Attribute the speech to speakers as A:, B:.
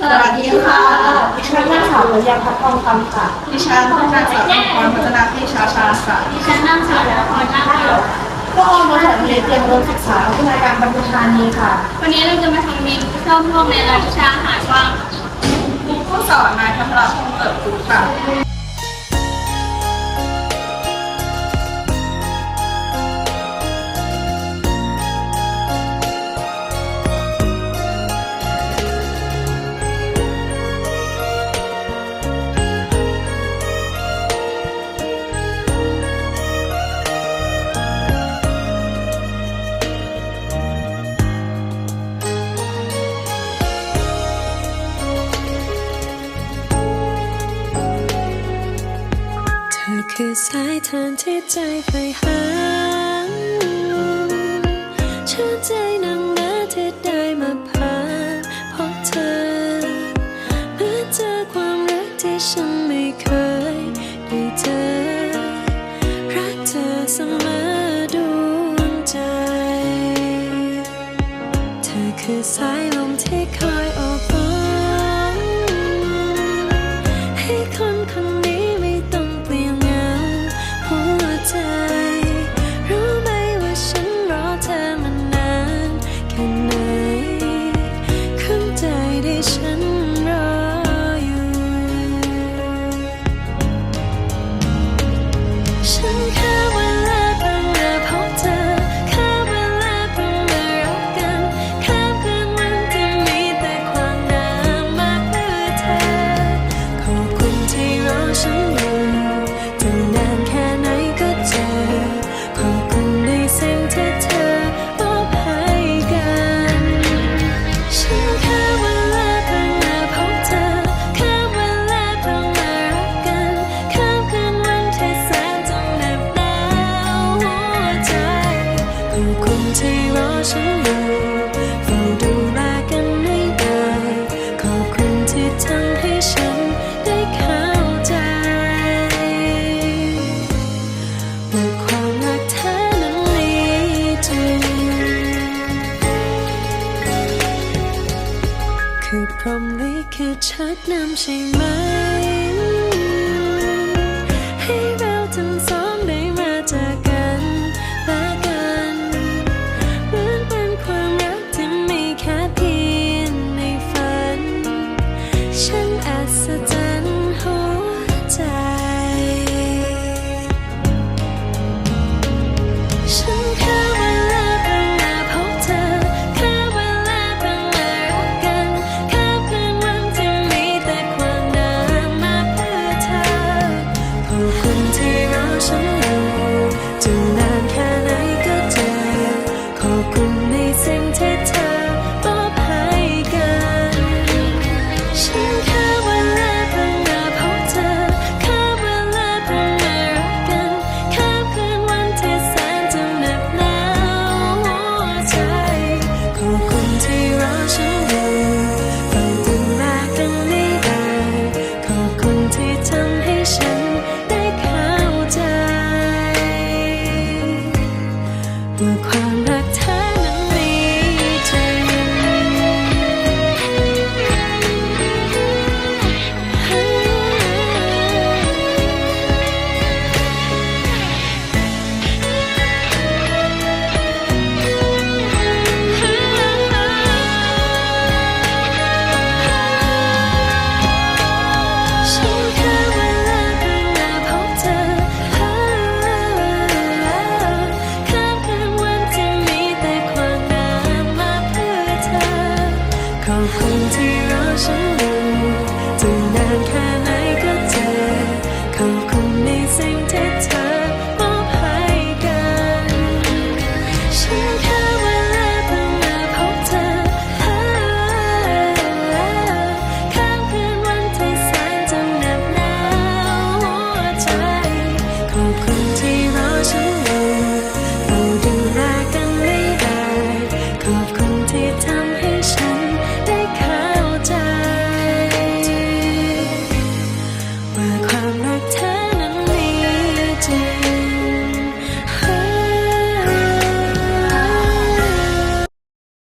A: สวัสดีค่ะ
B: ดิฉันนางสาวปัญญาพัฒน์ทองคำค่ะ
A: ดิฉันนางสาวพรพัฒนาพิชาชาค่ะ
C: ดิฉันนางสาวแล้วพรนาคหลพว
B: กเรามาจางเรียนเตรียมรมศึกษาวิทยาการบรรทุธานีค่ะ
C: วันนี้เราจะมาทำเมนูข้ามพวกในรายวิชาอาหารว่าง
A: ผู้สอนนายพัทรพงศ์เติบโตค่ะ
D: สายทางที่ใจใฝ่หาชื่นใจนะ คนที่รอฉันอยู่เฝ้าดูแลกันให้ได้ ขอบคุณที่ทำให้ฉันได้เข้าใจว่าความรักแท้นั้นมีจริง คือพรหมลิขิตชัดนำใช่ไหม